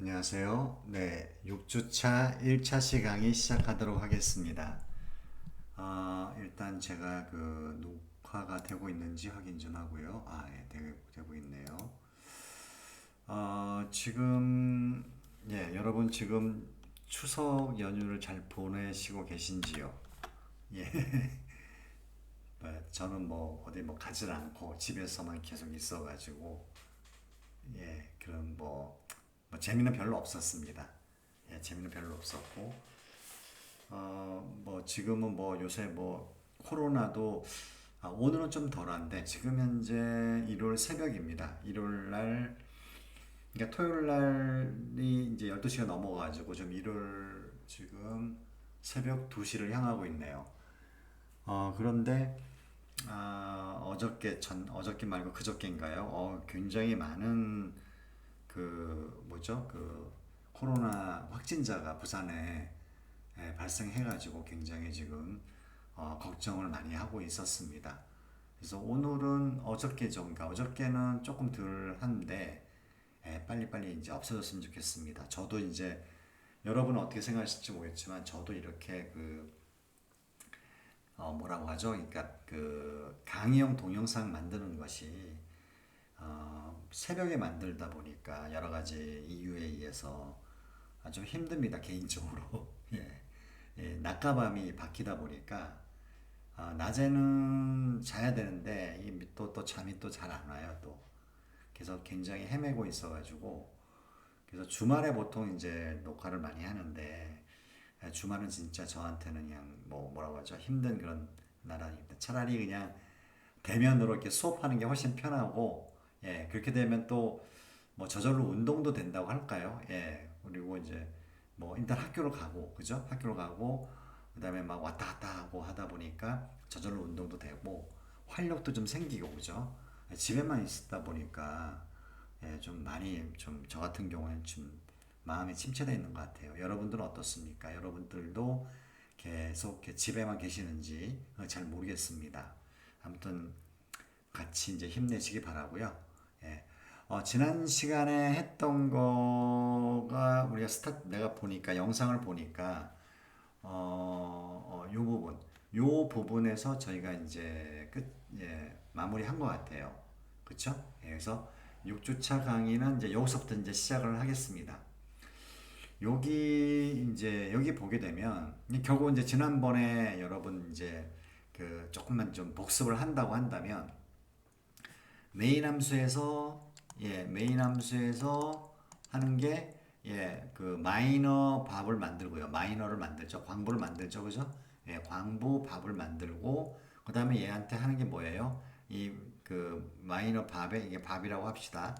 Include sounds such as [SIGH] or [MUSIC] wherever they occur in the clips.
안녕하세요. 네, 6주차 1차 시강의 시작하도록 하겠습니다. 아, 일단 제가 그 녹화가 되고 있는지 확인 좀 하고요. 아, 예, 되고, 되고 있네요. 어, 지금, 예, 여러분 지금 추석 연휴를 잘 보내시고 계신지요? 예. 뭐, [LAUGHS] 저는 뭐 어디 뭐 가질 않고 집에서만 계속 있어가지고 예, 그런 뭐, 뭐 재미는 별로 없었습니다. 예, 재미는 별로 없었고, 어, 뭐 지금은 뭐 요새 뭐 코로나도 아, 오늘은 좀 덜한데 지금 현재 일요일 새벽입니다. 일요일 날, 그러니까 토요일 날이 이제 12시가 넘어가지고 좀 일요일 지금 새벽 2시를 향하고 있네요. 어, 그런데 아, 어저께 전 어저께 말고 그저께인가요? 어, 굉장히 많은 그 뭐죠? 그 코로나 확진자가 부산에 예, 발생해가지고 굉장히 지금 어, 걱정을 많이 하고 있었습니다. 그래서 오늘은 어저께 정가 어저께는 조금 덜 한데 예, 빨리빨리 이제 없어졌으면 좋겠습니다. 저도 이제 여러분은 어떻게 생각하실지 모르겠지만 저도 이렇게 그 어, 뭐라고 하죠? 그러니까 그 강의용 동영상 만드는 것이 어, 새벽에 만들다 보니까 여러 가지 이유에 의해서 아주 힘듭니다 개인적으로. [LAUGHS] 예. 예, 낮과 밤이 바뀌다 보니까 아, 낮에는 자야 되는데 또, 또 잠이 또 잘 안 와요 또. 그래서 굉장히 헤매고 있어가지고 그래서 주말에 보통 이제 녹화를 많이 하는데 예, 주말은 진짜 저한테는 그냥 뭐 뭐라고 하죠 힘든 그런 나라입니다. 차라리 그냥 대면으로 이렇게 수업하는 게 훨씬 편하고 예 그렇게 되면 또 뭐 저절로 운동도 된다고 할까요? 예 그리고 이제 뭐 일단 학교를 가고 그죠? 학교를 가고 그다음에 막 왔다 갔다 하고 하다 보니까 저절로 운동도 되고 활력도 좀 생기고 그죠? 예, 집에만 있다 보니까 예, 좀 많이 좀 저 같은 경우에는 좀 마음이 침체되어 있는 것 같아요. 여러분들은 어떻습니까? 여러분들도 계속 집에만 계시는지 어, 잘 모르겠습니다. 아무튼 같이 이제 힘내시기 바라고요. 예. 어, 지난 시간에 했던 거가 우리가 스타 내가 보니까 영상을 보니까 어, 어, 요 부분 요 부분에서 저희가 이제 끝 예, 마무리한 것 같아요. 그렇죠? 예, 그래서 6주차 강의는 이제 여기서부터 이제 시작을 하겠습니다. 여기 이제 여기 보게 되면 결국 이제 지난번에 여러분 이제 그 조금만 좀 복습을 한다고 한다면 메인 함수에서 예 메인 함수에서 하는 게 예 그 마이너 밥을 만들고요. 마이너를 만들죠. 광부를 만들죠. 그죠? 예 광부 밥을 만들고 그 다음에 얘한테 하는 게 뭐예요? 이 그 마이너 밥에 이게 밥이라고 합시다.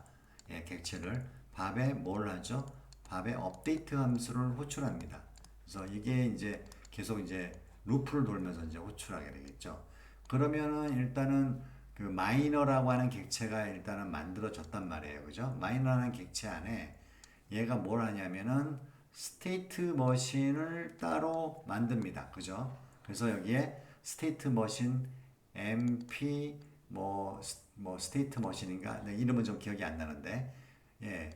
예 객체를. 밥에 뭘 하죠? 밥에 업데이트 함수를 호출합니다. 그래서 이게 이제 계속 이제 루프를 돌면서 이제 호출하게 되겠죠. 그러면은 일단은 그 마이너라고 하는 객체가 일단은 만들어졌단 말이에요. 그죠? 마이너라는 객체 안에 얘가 뭘 하냐면은 스테이트 머신을 따로 만듭니다. 그죠? 그래서 여기에 스테이트 머신 mp 뭐, 뭐 스테이트 머신인가? 네, 이름은 좀 기억이 안 나는데 예.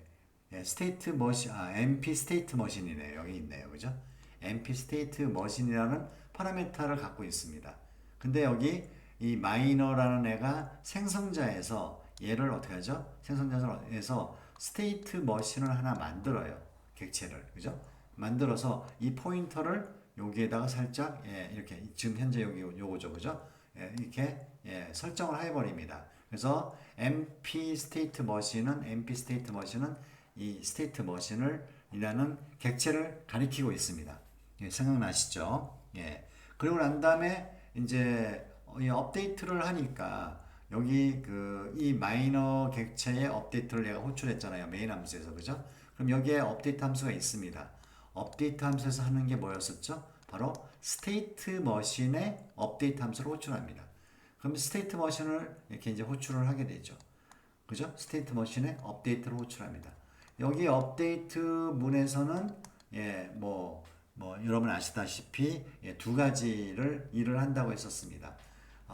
예, 스테이트 머신 아 mp 스테이트 머신이네요. 여기 있네요. 그죠? mp 스테이트 머신이라는 파라메타를 갖고 있습니다. 근데 여기 이 마이너라는 애가 생성자에서 얘를 어떻게 하죠? 생성자에서 스테이트 머신을 하나 만들어요. 객체를. 그죠? 만들어서 이 포인터를 여기에다가 살짝 예, 이렇게 지금 현재 여기 요거죠. 그죠? 예, 이렇게 예, 설정을 해 버립니다. 그래서 mp 스테이트 머신은 mp 스테이트 머신은 이 스테이트 머신을 이라는 객체를 가리키고 있습니다. 예, 생각나시죠? 예. 그리고 난 다음에 이제 이 업데이트를 하니까 여기 그 이 마이너 객체의 업데이트를 내가 호출했잖아요. 메인 함수에서. 그죠? 그럼 여기에 업데이트 함수가 있습니다. 업데이트 함수에서 하는 게 뭐였었죠? 바로 스테이트 머신의 업데이트 함수를 호출합니다. 그럼 스테이트 머신을 이렇게 이제 호출을 하게 되죠. 그죠? 스테이트 머신의 업데이트를 호출합니다. 여기 업데이트 문에서는 예, 뭐, 뭐 여러분 아시다시피 예, 두 가지를 일을 한다고 했었습니다.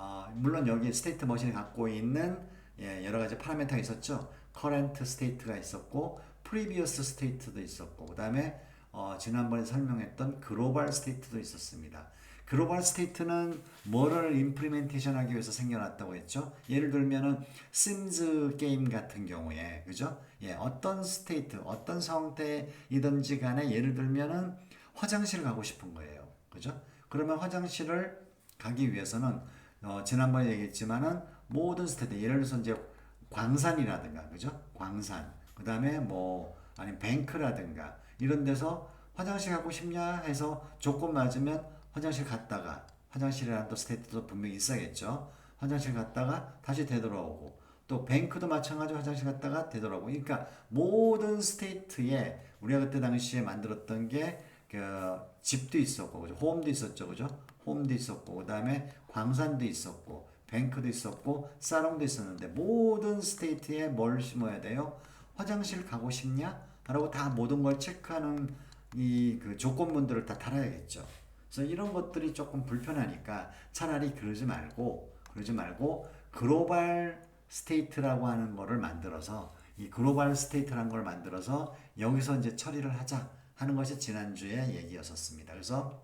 어, 물론 여기 스테이트 머신이 갖고 있는 예, 여러 가지 파라미터가 있었죠. current state가 있었고 previous state도 있었고 그다음에 어, 지난번에 설명했던 글로벌 스테이트도 있었습니다. 글로벌 스테이트는 뭐를 임플리멘테이션 하기 위해서 생겨났다고 했죠? 예를 들면은 심즈 게임 같은 경우에 그죠? 예, 어떤 스테이트, 어떤 상태이든지 간에 예를 들면은 화장실 가고 싶은 거예요. 그죠? 그러면 화장실을 가기 위해서는 어, 지난번에 얘기했지만은 모든 스테이트 예를 들어서 이제 광산이라든가 그죠? 광산 그 다음에 뭐 아니면 뱅크라든가 이런 데서 화장실 가고 싶냐 해서 조건 맞으면 화장실 갔다가 화장실이라는 또 스테이트도 분명히 있어야겠죠. 화장실 갔다가 다시 되돌아오고 또 뱅크도 마찬가지로 화장실 갔다가 되돌아오고 그러니까 모든 스테이트에 우리가 그때 당시에 만들었던 게 그 집도 있었고 그죠? 홈도 있었죠. 그죠? 홈도 있었고 그 다음에 광산도 있었고 뱅크도 있었고 사롱도 있었는데 모든 스테이트에 뭘 심어야 돼요? 화장실 가고 싶냐? 라고 다 모든 걸 체크하는 이 그 조건문들을 다 달아야겠죠. 그래서 이런 것들이 조금 불편하니까 차라리 그러지 말고 그러지 말고 글로벌 스테이트라고 하는 거를 만들어서 이 글로벌 스테이트라는 걸 만들어서 여기서 이제 처리를 하자 하는 것이 지난주에 얘기였었습니다. 그래서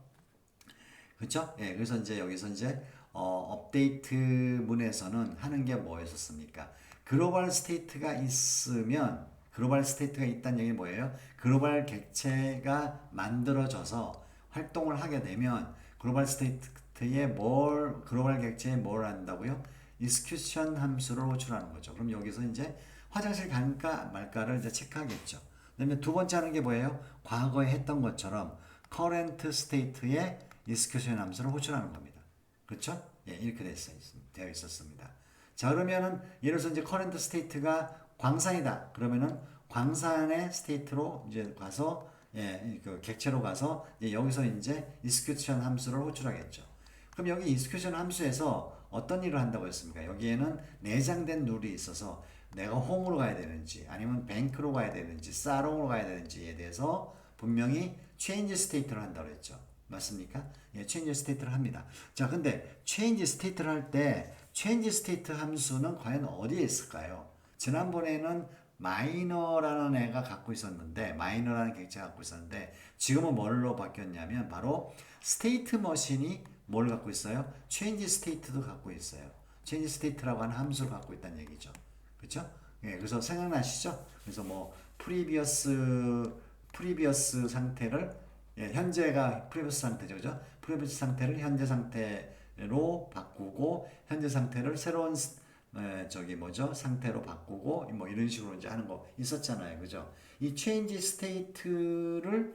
그렇죠? 예, 그래서 이제 여기서 이제 어, 업데이트 문에서는 하는 게 뭐였었습니까? 글로벌 스테이트가 있으면 글로벌 스테이트가 있다는 얘기 뭐예요? 글로벌 객체가 만들어져서 활동을 하게 되면 글로벌 스테이트에 뭘 글로벌 객체에 뭘 한다고요? execution 함수를 호출하는 거죠. 그럼 여기서 이제 화장실 갈까 말까를 이제 체크하겠죠. 그다음에 두 번째 하는 게 뭐예요? 과거에 했던 것처럼 current state의 execution 함수를 호출하는 겁니다. 그렇죠? 예, 이렇게 됐어, 되어 있었습니다. 자, 그러면은 예를 들어서 이제 current state가 광산이다. 그러면은 광산의 스테이트로 이제 가서 예, 그 객체로 가서 이제 여기서 이제 execution 함수를 호출하겠죠. 그럼 여기 execution 함수에서 어떤 일을 한다고 했습니까? 여기에는 내장된 룰이 있어서 내가 홈으로 가야 되는지 아니면 뱅크로 가야 되는지 사롱으로 가야 되는지에 대해서 분명히 change state를 한다고 했죠. 맞습니까? 예, change state를 합니다. 자, 근데 change state를 할 때 change state 함수는 과연 어디에 있을까요? 지난번에는 마이너라는 애가 갖고 있었는데 마이너라는 객체가 갖고 있었는데 지금은 뭘로 바뀌었냐면 바로 스테이트 머신이 뭘 갖고 있어요? change state도 갖고 있어요. change state라고 하는 함수를 갖고 있다는 얘기죠. 그렇죠? 예, 그래서 생각나시죠? 그래서 뭐 previous previous 상태를 예, 현재가 previous 상태죠. 그죠? previous 상태를 현재 상태로 바꾸고 현재 상태를 새로운 에, 저기 뭐죠 상태로 바꾸고 뭐 이런 식으로 이제 하는 거 있었잖아요, 그죠? 이 change state를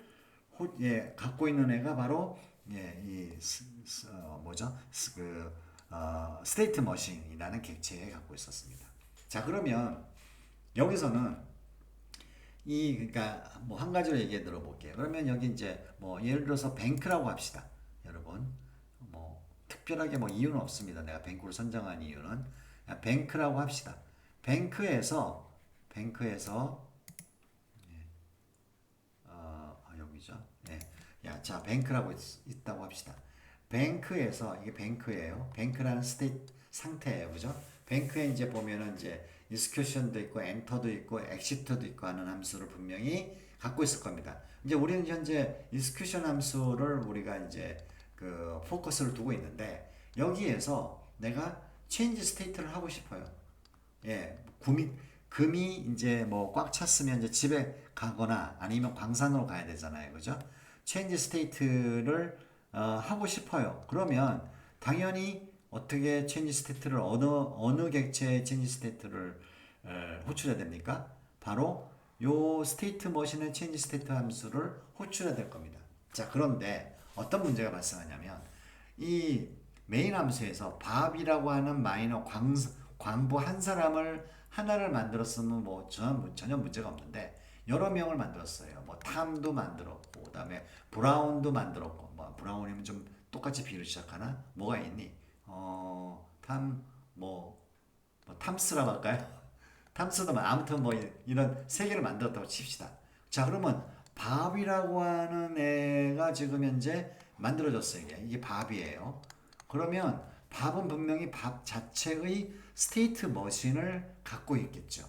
호, 예, 갖고 있는 애가 바로 예, 이 스, 스, 어, 뭐죠? 스, 그 어, 스테이트 머신이라는 객체에 갖고 있었습니다. 자 그러면 여기서는 이 그러니까 뭐 한 가지로 얘기해 들어볼게요. 그러면 여기 이제 뭐 예를 들어서 뱅크라고 합시다, 여러분. 뭐 특별하게 뭐 이유는 없습니다. 내가 뱅크를 선정한 이유는 뱅크라고 합시다. 뱅크에서 뱅크에서 예, 어, 아, 여기죠. 예. 야, 자 뱅크라고 있, 다고 합시다. 뱅크에서 이게 뱅크예요. 뱅크라는 스테이트 상태예요, 그죠? 뱅크에 이제 보면은 이제 execution도 있고 enter도 있고 exit도 있고 하는 함수를 분명히 갖고 있을 겁니다. 이제 우리는 현재 execution 함수를 우리가 이제 그 포커스를 두고 있는데 여기에서 내가 change state를 하고 싶어요. 예, 금이 금이 이제 뭐 꽉 찼으면 이제 집에 가거나 아니면 광산으로 가야 되잖아요, 그죠? change state를 어, 하고 싶어요. 그러면 당연히 어떻게 체인지 스테이트를 어느 어느 객체의 체인지 스테이트를 에, 호출해야 됩니까? 바로 요 스테이트 머신의 체인지 스테이트 함수를 호출해야 될 겁니다. 자, 그런데 어떤 문제가 발생하냐면 이 메인 함수에서 밥이라고 하는 마이너 광, 광부 한 사람을 하나를 만들었으면 뭐 전혀, 전혀 문제가 없는데 여러 명을 만들었어요. 뭐 탐도 만들었고 그다음에 브라운도 만들었고 뭐 브라운이면 좀 똑같이 비를 시작하나? 뭐가 있니? 어, 탐, 뭐, 뭐 탐스라고 할까요? [LAUGHS] 탐스도 아무튼 뭐 이런 세 개를 만들었다고 칩시다. 자, 그러면 밥이라고 하는 애가 지금 현재 만들어졌어요. 이게, 이게 밥이에요. 그러면 밥은 분명히 밥 자체의 스테이트 머신을 갖고 있겠죠.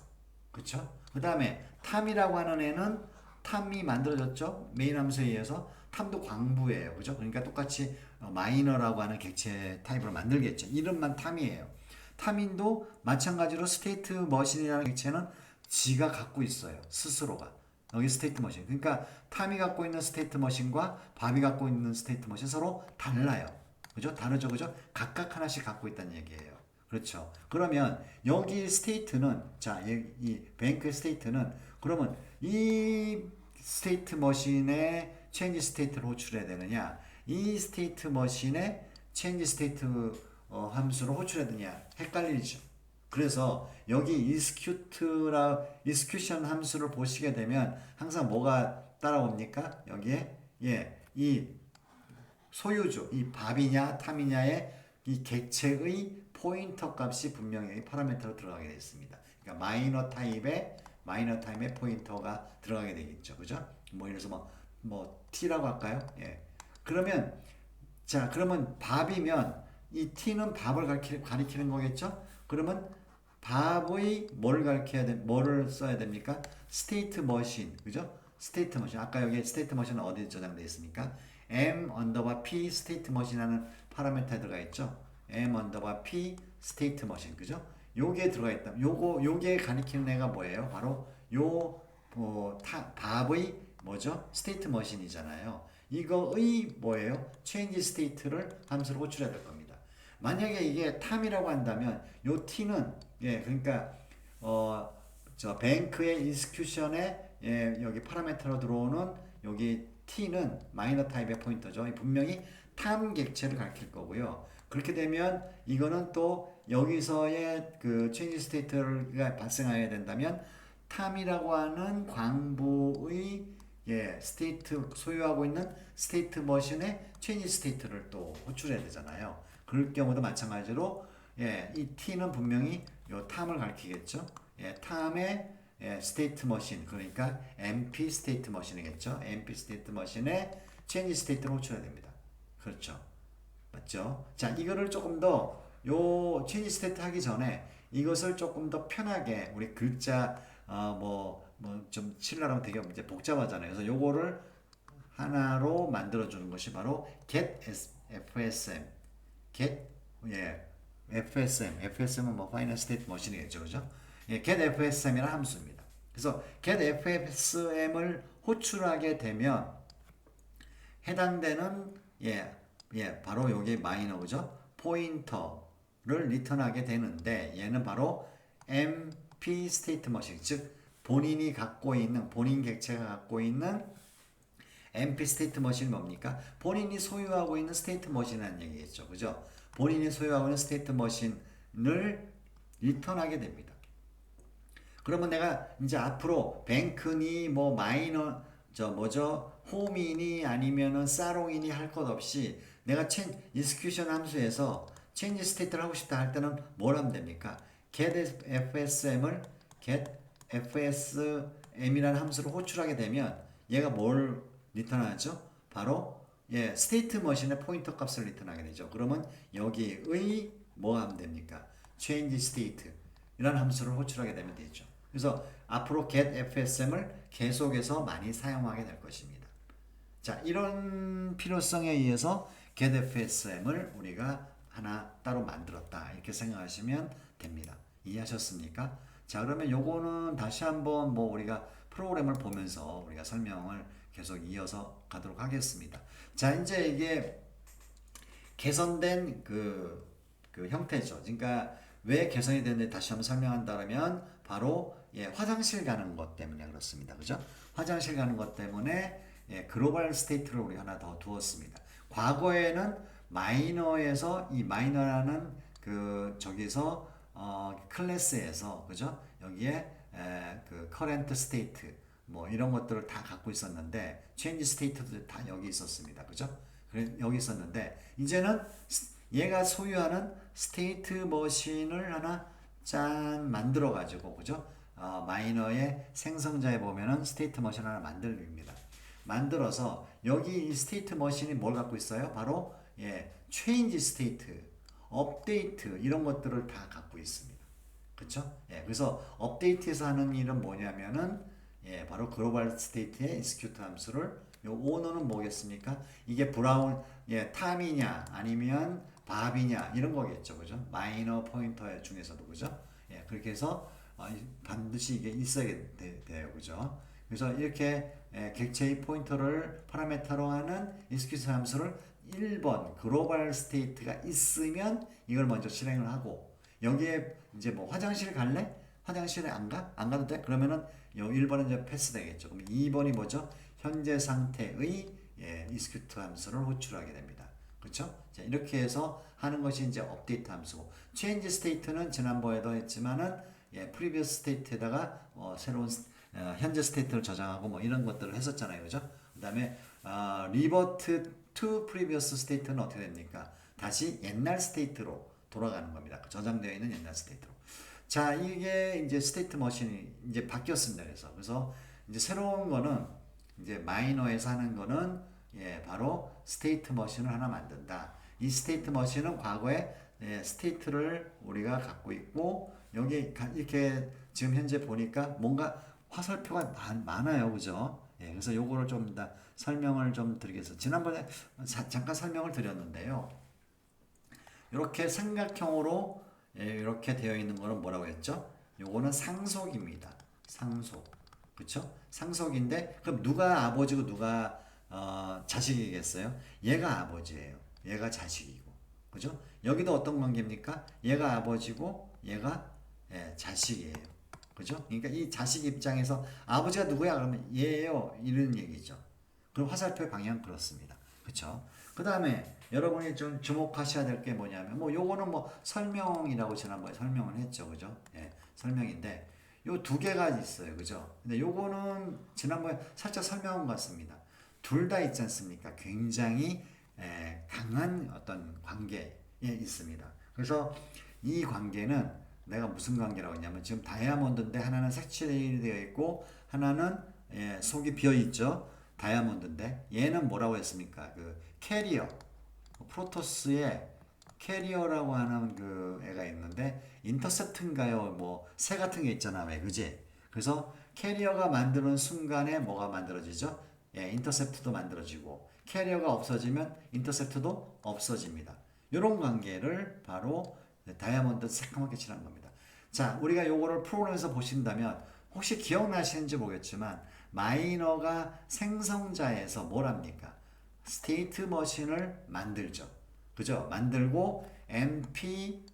그렇죠? 그 다음에 탐이라고 하는 애는 탐이 만들어졌죠. 메인 함수에 의해서 탐도 광부예요. 그죠? 그러니까 똑같이 어, 마이너라고 하는 객체 타입으로 만들겠죠. 이름만 탐이에요. 탐인도 마찬가지로 스테이트 머신이라는 객체는 지가 갖고 있어요. 스스로가. 여기 스테이트 머신. 그러니까 탐이 갖고 있는 스테이트 머신과 밥이 갖고 있는 스테이트 머신 서로 달라요. 그죠? 다르죠. 그죠? 각각 하나씩 갖고 있다는 얘기예요. 그렇죠. 그러면 여기 스테이트는 자, 이, 이 뱅크 스테이트는 그러면 이 스테이트 머신에 체인지 스테이트를 호출해야 되느냐? 이 스테이트 머신에 체인지 스테이트 어, 함수를 호출해야 되느냐? 헷갈리죠. 그래서 여기 execute라 execution 함수를 보시게 되면 항상 뭐가 따라옵니까? 여기에 예, 이 소유주, 이 밥이냐 탐이냐의 이 객체의 포인터 값이 분명히 이 파라미터로 들어가게 되어 있습니다. 그러니까 마이너 타입의 마이너 타입의 포인터가 들어가게 되겠죠. 그죠? 뭐 예를 들어서 뭐, 뭐 t라고 할까요? 예. 그러면 자, 그러면 밥이면 이 t는 밥을 가리키, 가리키 는 거겠죠? 그러면 밥의 뭘 가리켜야 돼? 뭐를 써야 됩니까? 스테이트 머신. 그죠? 스테이트 머신. 아까 여기 스테이트 머신은 어디 저장되어 있습니까? m 언더바 p 스테이트 머신이라는 파라미터에 들어가 있죠. m 언더바 p 스테이트 머신. 그죠? 요게 들어가 있다. 요거 요게 가리키는 애가 뭐예요? 바로 요 어, 타, 밥의 뭐죠? 스테이트 머신이잖아요. 이거의 뭐예요? 체인지 스테이트를 함수로 호출해야 될 겁니다. 만약에 이게 탐이라고 한다면 요 t는 예 그러니까 어 저 뱅크의 인스큐션에 예 여기 파라메터로 들어오는 여기 t는 마이너 타입의 포인터죠. 분명히 탐 객체를 가리킬 거고요. 그렇게 되면 이거는 또 여기서의 그 체인지 스테이트가 발생해야 된다면 탐이라고 하는 광부의 예, 스테이트 소유하고 있는 스테이트 머신의 체인지 스테이트를 또 호출해야 되잖아요. 그럴 경우도 마찬가지로 예, 이 t는 분명히 요 탐을 가리키겠죠. 예, 탐의 예, 스테이트 머신 그러니까 MP 스테이트 머신이겠죠. MP 스테이트 머신의 체인지 스테이트를 호출해야 됩니다. 그렇죠. 맞죠? 자, 이거를 조금 더 요 체인지 스테이트 하기 전에 이것을 조금 더 편하게 우리 글자 어, 뭐 뭐좀 칠라면 되게 이제 복잡하잖아요. 그래서 요거를 하나로 만들어 주는 것이 바로 get fsm get 예 fsm fsm은 뭐 파이널 스테이트 머신이겠죠, 그죠? 예, get fsm이라는 함수입니다. 그래서 get fsm을 호출하게 되면 해당되는 예, 예, 바로 여기 마이너 그죠? 포인터를 리턴하게 되는데 얘는 바로 MP 스테이트 머신 즉 본인이 갖고 있는 본인 객체가 갖고 있는 MP 스테이트 머신이 뭡니까? 본인이 소유하고 있는 스테이트 머신이라는 얘기겠죠. 그죠? 본인이 소유하고 있는 스테이트 머신을 리턴하게 됩니다. 그러면 내가 이제 앞으로 뱅크니 뭐 마이너 저 뭐죠? 홈이니 아니면은 사롱이니 할 것 없이 내가 첸 인스큐션 함수에서 체인지 스테이트를 하고 싶다 할 때는 뭘 하면 됩니까? get fsm을 get fsm이라는 함수를 호출하게 되면 얘가 뭘 리턴하죠? 바로 예, 스테이트 머신의 포인터 값을 리턴하게 되죠. 그러면 여기의 뭐 하면 됩니까? change state 이라는 함수를 호출하게 되면 되죠. 그래서 앞으로 get fsm을 계속해서 많이 사용하게 될 것입니다. 자, 이런 필요성에 의해서 get fsm을 우리가 하나 따로 만들었다. 이렇게 생각하시면 됩니다. 이해하셨습니까? 자, 그러면 요거는 다시 한번 뭐 우리가 프로그램을 보면서 우리가 설명을 계속 이어서 가도록 하겠습니다. 자, 이제 이게 개선된 그, 그 형태죠. 그러니까 왜 개선이 됐는지 다시 한번 설명한다면 바로 예, 화장실 가는 것 때문에 그렇습니다. 그죠? 화장실 가는 것 때문에 예, 글로벌 스테이트를 우리 하나 더 두었습니다. 과거에는 마이너에서 이 마이너라는 그 저기서 어, 클래스에서 그죠? 여기에 에, 그 커렌트 스테이트 뭐 이런 것들을 다 갖고 있었는데 체인지 스테이트도 다 여기 있었습니다. 그죠? 그래 여기 있었는데 이제는 얘가 소유하는 스테이트 머신을 하나 짠 만들어 가지고 그죠? 어, 마이너의 생성자에 보면은 스테이트 머신 하나 만들입니다. 만들어서 여기 이 스테이트 머신이 뭘 갖고 있어요? 바로 예, 체인지 스테이트, 업데이트 이런 것들을 다 갖고 있습니다. 그쵸? 예, 그래서 업데이트에서 하는 일은 뭐냐면은 예, 바로 글로벌 스테이트의 execute 함수를 요 오너는 뭐겠습니까? 이게 브라운 예, 탐이냐 아니면 밥이냐 이런 거겠죠. 그죠? 마이너 포인터 중에서도 그죠? 예, 그렇게 해서 어, 이- 반드시 이게 있어야 돼, 돼요. 그죠? 그래서 이렇게 예, 객체의 포인터를 파라메타로 하는 execute 함수를 1번 글로벌 스테이트가 있으면 이걸 먼저 실행을 하고 여기에 이제 뭐 화장실 갈래? 화장실에 안 가? 안 가도 돼? 그러면은 요 1번은 이제 패스 되겠죠. 그럼 2번이 뭐죠? 현재 상태의 예, execute 함수를 호출하게 됩니다. 그렇죠? 자, 이렇게 해서 하는 것이 이제 업데이트 함수고 change state는 지난번에도 했지만은 예, previous state에다가 어, 새로운 스- 어, 현재 스테이트를 저장하고 뭐 이런 것들을 했었잖아요. 그죠? 그다음에 아, revert to previous state는 어떻게 됩니까? 다시 옛날 스테이트로 돌아가는 겁니다. 그 저장되어 있는 옛날 스테이트로. 자, 이게 이제 스테이트 머신이 이제 바뀌었습니다. 그래서 그래서 이제 새로운 거는 이제 마이너에서 하는 거는 예, 바로 스테이트 머신을 하나 만든다. 이 스테이트 머신은 과거에 예, 스테이트를 우리가 갖고 있고 여기 가- 이렇게 지금 현재 보니까 뭔가 화살표가 많, 많아요. 그죠? 예, 그래서 요거를 좀더 설명을 좀 드리겠습니다. 지난번에 자- 잠깐 설명을 드렸는데요. 이렇게 삼각형으로 예, 이렇게 되어 있는 거는 뭐라고 했죠? 요거는 상속입니다. 상속. 그쵸? 상속인데 그럼 누가 아버지고 누가 어, 자식이겠어요? 얘가 아버지예요. 얘가 자식이고. 그죠? 여기도 어떤 관계입니까? 얘가 아버지고 얘가 예, 자식이에요. 그죠? 그러니까 이 자식 입장에서 아버지가 누구야? 그러면 얘예요. 이런 얘기죠. 그럼 화살표의 방향 그렇습니다. 그렇죠? 그다음에 여러분이 좀 주목하셔야 될 게 뭐냐면 뭐 요거는 뭐 설명이라고 지난번에 설명을 했죠. 그죠? 예. 설명인데 요 두 개가 있어요. 그죠? 근데 요거는 지난번에 살짝 설명한 것 같습니다. 둘 다 있지 않습니까? 굉장히 에, 강한 어떤 관계에 있습니다. 그래서 이 관계는 내가 무슨 관계라고 했냐면 지금 다이아몬드인데 하나는 색칠되어 있고 하나는 예, 속이 비어 있죠. 다이아몬드인데 얘는 뭐라고 했습니까? 그 캐리어 프로토스의 캐리어라고 하는 그 애가 있는데 인터셉트인가요? 뭐 새 같은 게 있잖아 왜 그지? 그래서 캐리어가 만드는 순간에 뭐가 만들어지죠? 예, 인터셉트도 만들어지고 캐리어가 없어지면 인터셉트도 없어집니다. 이런 관계를 바로 다이아몬드 새까맣게 칠한 겁니다. 자, 우리가 요거를 프로그램에서 보신다면 혹시 기억나시는지 모르겠지만 마이너가 생성자에서 뭘 합니까? 스테이트 머신을 만들죠. 그죠? 만들고 mp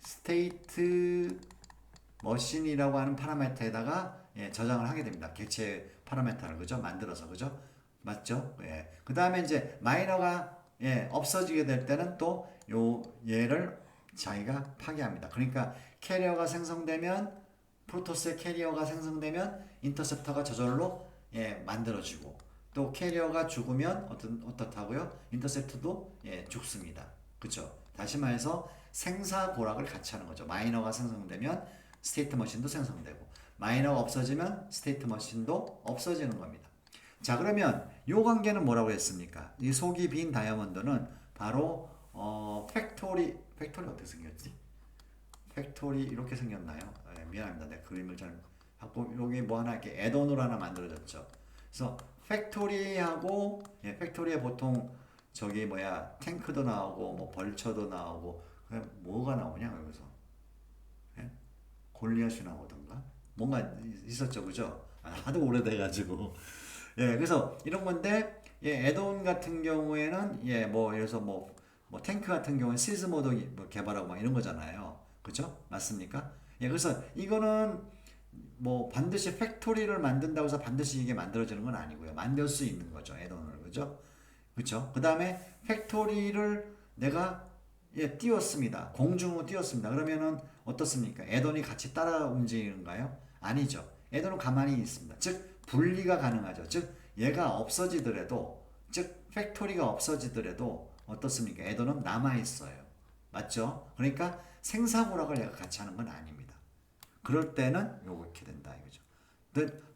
스테이트 머신이라고 하는 파라미터에다가 예, 저장을 하게 됩니다. 객체 파라미터를 그죠? 만들어서 그죠? 맞죠? 예. 그 다음에 이제 마이너가 예, 없어지게 될 때는 또 요 얘를 자기가 파괴합니다. 그러니까 캐리어가 생성되면 프로토스의 캐리어가 생성되면 인터셉터가 저절로 예, 만들어지고 또 캐리어가 죽으면 어떤 어떻다고요? 인터셉트도 예, 죽습니다. 그렇죠? 다시 말해서 생사 고락을 같이 하는 거죠. 마이너가 생성되면 스테이트 머신도 생성되고 마이너가 없어지면 스테이트 머신도 없어지는 겁니다. 자 그러면 이 관계는 뭐라고 했습니까? 이 속이 빈 다이아몬드는 바로 어, 팩토리 팩토리 어떻게 생겼지? 팩토리 이렇게 생겼나요? 예, 미안합니다. 내 그림을 잘 하고 여기 뭐 하나 이렇게 애돈으로 하나 만들어졌죠. 그래서 팩토리하고 예, 팩토리에 보통 저기 뭐야 탱크도 나오고 뭐 벌처도 나오고 그냥 뭐가 나오냐 여기서 예? 골리앗이 나오던가 뭔가 있었죠, 그죠? 아, 하도 오래돼가지고 [LAUGHS] 예, 그래서 이런 건데 예, 애돈 같은 경우에는 예, 뭐 그래서 뭐, 뭐 탱크 같은 경우는 시즈 모드 뭐 개발하고 막 이런 거잖아요, 그죠? 맞습니까? 예, 그래서 이거는 뭐 반드시 팩토리를 만든다고 해서 반드시 이게 만들어지는 건 아니고요. 만들 수 있는 거죠. 애돈을. 그죠? 그쵸? 그 다음에 팩토리를 내가 예, 띄웠습니다. 공중으로 띄웠습니다. 그러면은 어떻습니까? 애돈이 같이 따라 움직이는가요? 아니죠. 애돈은 가만히 있습니다. 즉, 분리가 가능하죠. 즉, 얘가 없어지더라도, 즉, 팩토리가 없어지더라도 어떻습니까? 애돈은 남아있어요. 맞죠? 그러니까 생사고락을 얘가 같이 하는 건 아닙니다. 그럴 때는 요렇게 된다 이거죠.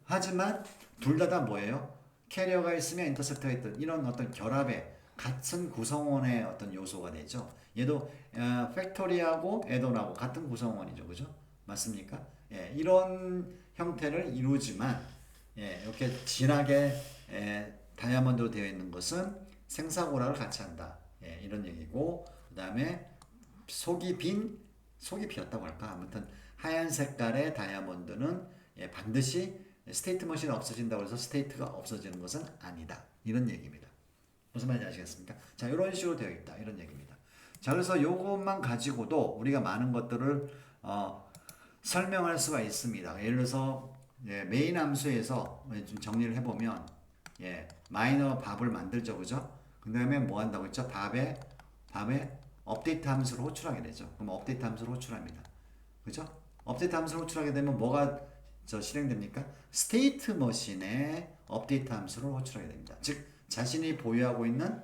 하지만 둘 다 다 뭐예요? 캐리어가 있으면 인터셉터가 있든 이런 어떤 결합의 같은 구성원의 어떤 요소가 되죠. 얘도 어, 팩토리하고 애돈하고 같은 구성원이죠, 그죠? 맞습니까? 예, 이런 형태를 이루지만 예, 이렇게 진하게 예, 다이아몬드로 되어 있는 것은 생사고락을 같이 한다. 예, 이런 얘기고 그 다음에 속이 빈 속이 비었다고 할까? 아무튼 하얀 색깔의 다이아몬드는 예, 반드시 스테이트 머신이 없어진다고 해서 스테이트가 없어지는 것은 아니다. 이런 얘기입니다. 무슨 말인지 아시겠습니까? 자, 이런 식으로 되어 있다. 이런 얘기입니다. 자, 그래서 이것만 가지고도 우리가 많은 것들을 어, 설명할 수가 있습니다. 예를 들어서 예, 메인 함수에서 좀 정리를 해보면 예, 마이너 밥을 만들죠, 그죠? 그 다음에 뭐 한다고 했죠? 밥에 밥에 업데이트 함수를 호출하게 되죠. 그럼 업데이트 함수를 호출합니다. 그죠? 업데이트 함수를 호출하게 되면 뭐가 저 실행됩니까? 스테이트 머신에 업데이트 함수를 호출하게 됩니다. 즉 자신이 보유하고 있는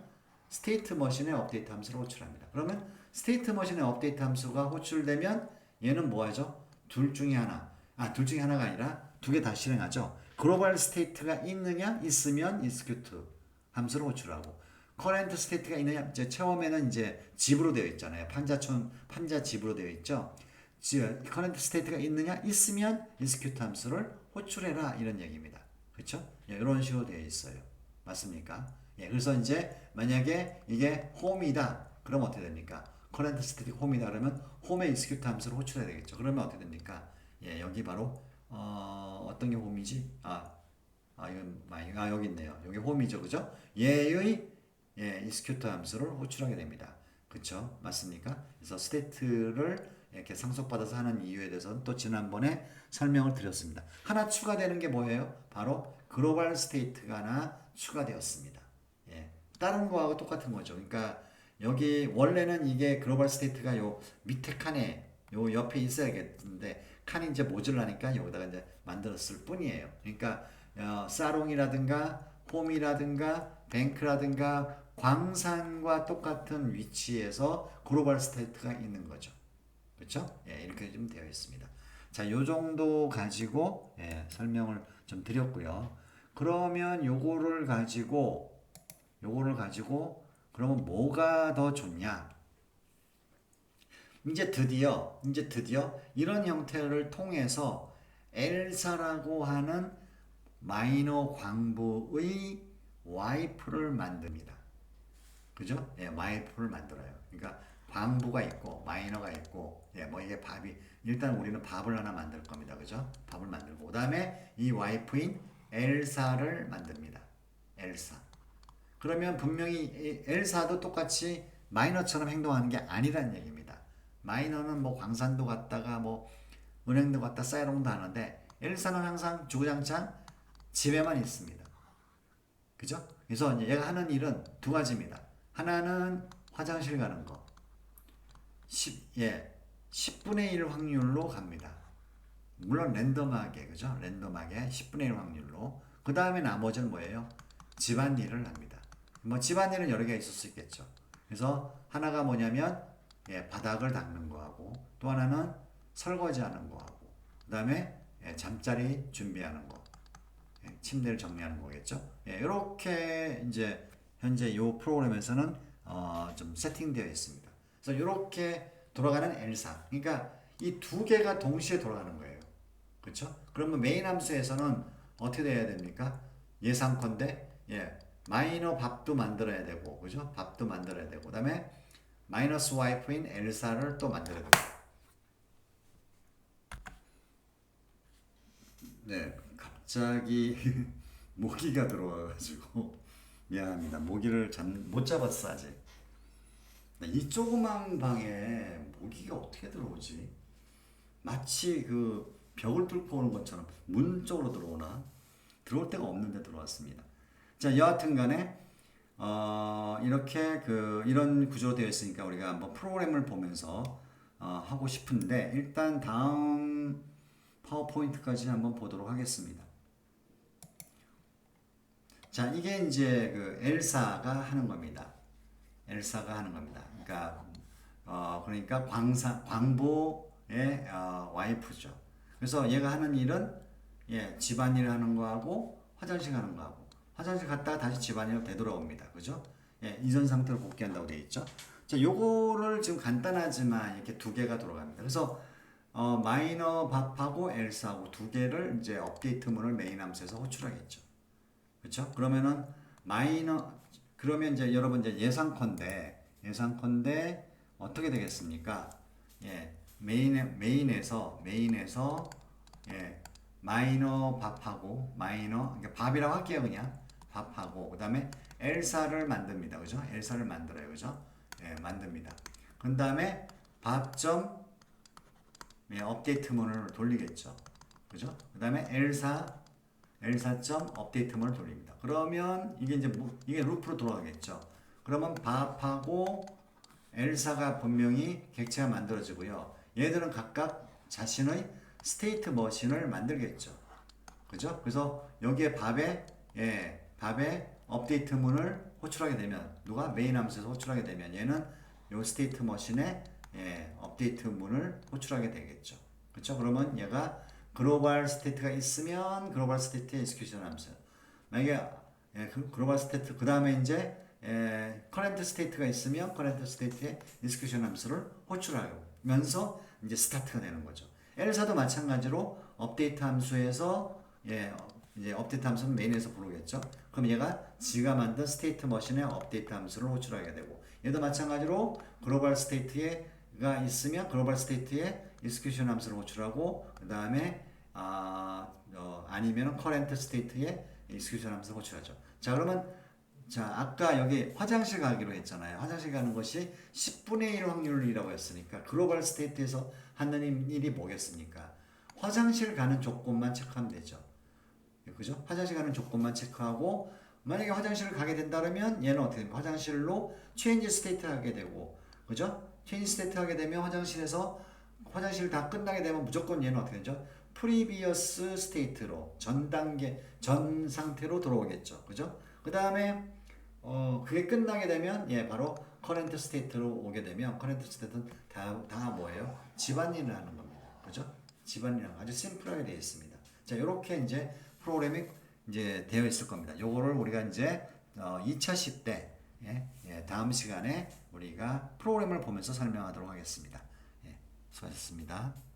스테이트 머신의 업데이트 함수를 호출합니다. 그러면 스테이트 머신의 업데이트 함수가 호출되면 얘는 뭐 하죠? 둘 중에 하나. 아, 둘 중에 하나가 아니라 두 개 다 실행하죠. 글로벌 스테이트가 있느냐? 있으면 execute 함수를 호출하고 커렌트 스테이트가 있느냐? 이제 처음에는 이제 집으로 되어 있잖아요. 판자촌 판자 집으로 되어 있죠. 커렌트 스테이트가 있느냐? 있으면 execute 함수를 호출해라 이런 얘기입니다. 그렇죠? 예, 이런 식으로 되어 있어요. 맞습니까? 예, 그래서 이제 만약에 이게 홈이다. 그럼 어떻게 됩니까? 커렌트 스테이트 홈이다 그러면 홈에 execute 함수를 호출해야 되겠죠. 그러면 어떻게 됩니까? 예, 여기 바로 어, 어떤 게 홈이지? 아, 아 이건 아 여기 있네요. 여기 홈이죠, 그죠? 얘의 예, execute 함수를 호출하게 됩니다. 그렇죠? 맞습니까? 그래서 스테이트를 이렇게 상속받아서 하는 이유에 대해서는 또 지난번에 설명을 드렸습니다. 하나 추가되는 게 뭐예요? 바로 글로벌 스테이트가 하나 추가되었습니다. 예. 다른 거하고 똑같은 거죠. 그러니까 여기 원래는 이게 글로벌 스테이트가 요 밑에 칸에 요 옆에 있어야겠는데 칸이 이제 모자라니까 여기다가 이제 만들었을 뿐이에요. 그러니까 어, 사롱이라든가 홈이라든가 뱅크라든가 광산과 똑같은 위치에서 글로벌 스테이트가 있는 거죠. 그렇죠? 예, 이렇게 좀 되어 있습니다. 자, 요 정도 가지고 예, 설명을 좀 드렸고요. 그러면 요거를 가지고 요거를 가지고 그러면 뭐가 더 좋냐? 이제 드디어 이제 드디어 이런 형태를 통해서 엘사라고 하는 마이너 광부의 와이프를 만듭니다. 그죠? 예, 와이프를 만들어요. 그러니까 광부가 있고 마이너가 있고 예, 뭐 이게 밥이 일단 우리는 밥을 하나 만들 겁니다. 그죠? 밥을 만들고 그다음에 이 와이프인 엘사를 만듭니다. 엘사. 그러면 분명히 엘사도 똑같이 마이너처럼 행동하는 게 아니란 얘기입니다. 마이너는 뭐 광산도 갔다가 뭐 은행도 갔다 사이롱도 하는데 엘사는 항상 주구장창 집에만 있습니다. 그죠? 그래서 얘가 하는 일은 두 가지입니다. 하나는 화장실 가는 거. 10, 예, 10분의 1 확률로 갑니다. 물론 랜덤하게, 그죠? 랜덤하게 10분의 1 확률로. 그 다음에 나머지는 뭐예요? 집안일을 합니다. 뭐 집안일은 여러 개가 있을 수 있겠죠. 그래서 하나가 뭐냐면 예, 바닥을 닦는 거하고 또 하나는 설거지 하는 거하고 그 다음에 예, 잠자리 준비하는 거 예, 침대를 정리하는 거겠죠. 예, 이렇게 이제 현재 이 프로그램에서는 어, 좀 세팅되어 있습니다. 그래서 이렇게 돌아가는 엘사. 그러니까 이 두 개가 동시에 돌아가는 거예요. 그렇죠? 그러면 메인 함수에서는 어떻게 돼야 됩니까? 예상컨대 예, 마이너 밥도 만들어야 되고, 그죠? 밥도 만들어야 되고, 그다음에 마이너스 와이프인 엘사를 또 만들어야 되고. 네, 갑자기 [LAUGHS] 모기가 들어와가지고 미안합니다. 모기를 잡, 못 잡았어 아직. 네, 이 조그만 방에 모기가 어떻게 들어오지? 마치 그 벽을 뚫고 오는 것처럼 문 쪽으로 들어오나? 들어올 데가 없는데 들어왔습니다. 자, 여하튼 간에 어, 이렇게 그 이런 구조 되어 있으니까 우리가 한번 프로그램을 보면서 어, 하고 싶은데 일단 다음 파워포인트까지 한번 보도록 하겠습니다. 자, 이게 이제 그 엘사가 하는 겁니다. 엘사가 하는 겁니다. 그러니까 어, 그러니까 광사 광보의 어, 와이프죠. 그래서 얘가 하는 일은 예, 집안일 하는 거하고 화장실 가는 거하고 화장실 갔다가 다시 집안일로 되돌아옵니다. 그죠? 예, 이전 상태로 복귀한다고 되어 있죠. 자, 요거를 지금 간단하지만 이렇게 두 개가 돌아갑니다. 그래서 어, 마이너 밥하고 엘사하고 두 개를 이제 업데이트문을 메인 함수에서 호출하겠죠. 그렇죠? 그러면은 마이너 그러면 이제 여러분 이제 예상컨대 예상컨대 어떻게 되겠습니까? 예. 메인에 메인에서 메인에서 예. 마이너 밥하고 마이너 그러니까 밥이라고 할게요 그냥 밥하고 그다음에 엘사를 만듭니다 그죠 엘사를 만들어요 그죠 예 만듭니다 그 다음에 밥점 예, 업데이트 문을 돌리겠죠 그죠 그 다음에 엘사 엘사점 업데이트문을 돌립니다 그러면 이게 이제 뭐- 이게 루프로 돌아가겠죠 그러면 밥하고 엘사가 분명히 객체가 만들어지고요 얘들은 각각 자신의 스테이트 머신을 만들겠죠. 그죠? 그래서 여기에 밥에 예, 밥에 업데이트 문을 호출하게 되면 누가 메인 함수에서 호출하게 되면 얘는 요 스테이트 머신에 예, 업데이트 문을 호출하게 되겠죠. 그렇죠? 그러면 얘가 글로벌 스테이트가 있으면 글로벌 스테이트의 execution 함수. 만약에 예, 그 글로벌 스테이트 그 다음에 이제 예, 커렌트 스테이트가 있으면 커렌트 스테이트의 execution 함수를 호출하면서 이제 스타트가 되는 거죠. 엘사도 마찬가지로 업데이트 함수에서 예, 이제 업데이트 함수는 메인에서 부르겠죠. 그럼 얘가 지가 만든 스테이트 머신의 업데이트 함수를 호출하게 되고 얘도 마찬가지로 글로벌 스테이트가 있으면 글로벌 스테이트의 execution 함수를 호출하고 그 다음에 아, 어, 아니면 커렌트 스테이트의 execution 함수를 호출하죠. 자 그러면 자 아까 여기 화장실 가기로 했잖아요. 화장실 가는 것이 10분의 1 확률이라고 했으니까 글로벌 스테이트에서 하는 일이 뭐겠습니까? 화장실 가는 조건만 체크하면 되죠. 그죠? 화장실 가는 조건만 체크하고 만약에 화장실을 가게 된다면 얘는 어떻게 됩니까? 화장실로 체인지 스테이트 하게 되고 그죠? 체인지 스테이트 하게 되면 화장실에서 화장실 다 끝나게 되면 무조건 얘는 어떻게 되죠? 프리비어스 스테이트로 전 단계 전 상태로 들어오겠죠. 그죠? 그 다음에 어 그게 끝나게 되면 예 바로 커렌트 스테이트로 오게 되면 커렌트 스테이트는 다, 다 뭐예요? 집안일을 하는 겁니다. 그죠? 집안일 아주 심플하게 되어 있습니다. 자, 이렇게 이제 프로그램이 이제 되어 있을 겁니다. 요거를 우리가 이제 어, 2차 10대 예, 예, 다음 시간에 우리가 프로그램을 보면서 설명하도록 하겠습니다. 예, 수고하셨습니다.